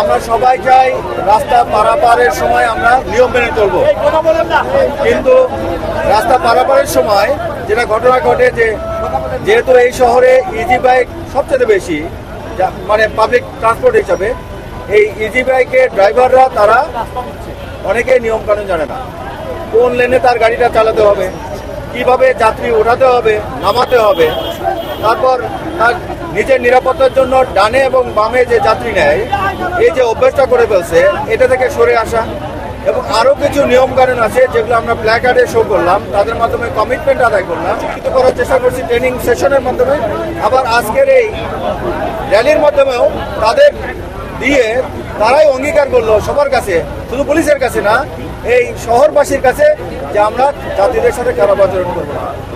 আমরা সবাই চাই রাস্তা পারাপারের সময় আমরা নিয়ম মেনে চলবো। কিন্তু রাস্তা পারাপারের সময় যেটা ঘটনা ঘটে যে যেহেতু এই শহরে ইজি বাইক সবচেয়ে বেশি মানে পাবলিক ট্রান্সপোর্ট হিসাবে, এই ইজি বাইকের ড্রাইভাররা তারা অনেকে নিয়ম কানুন জানে না। কোন লেনে তার গাড়িটা চালাতে হবে, কীভাবে যাত্রী ওঠাতে হবে, নামাতে হবে, তারপর তার নিজের নিরাপত্তার জন্য ডানে এবং বামে যে যাত্রী নেয়, এই যে অভ্যাসটা করে ফেলছে, এটা থেকে সরে আসা এবং আরও কিছু নিয়ম কানুন আছে যেগুলো আমরা প্ল্যাকার্ডে শো করলাম। তাদের মাধ্যমে কমিটমেন্ট আদায় করলাম। শিক্ষিত করার চেষ্টা করছি ট্রেনিং সেশনের মাধ্যমে। আবার আজকের এই র্যালির মাধ্যমেও তাদের দিয়ে তারাই অঙ্গীকার করল সবার কাছে, শুধু পুলিশের কাছে না, এই শহরবাসীর কাছে যে আমরা যাত্রীদের সাথে খারাপ আচরণ করব।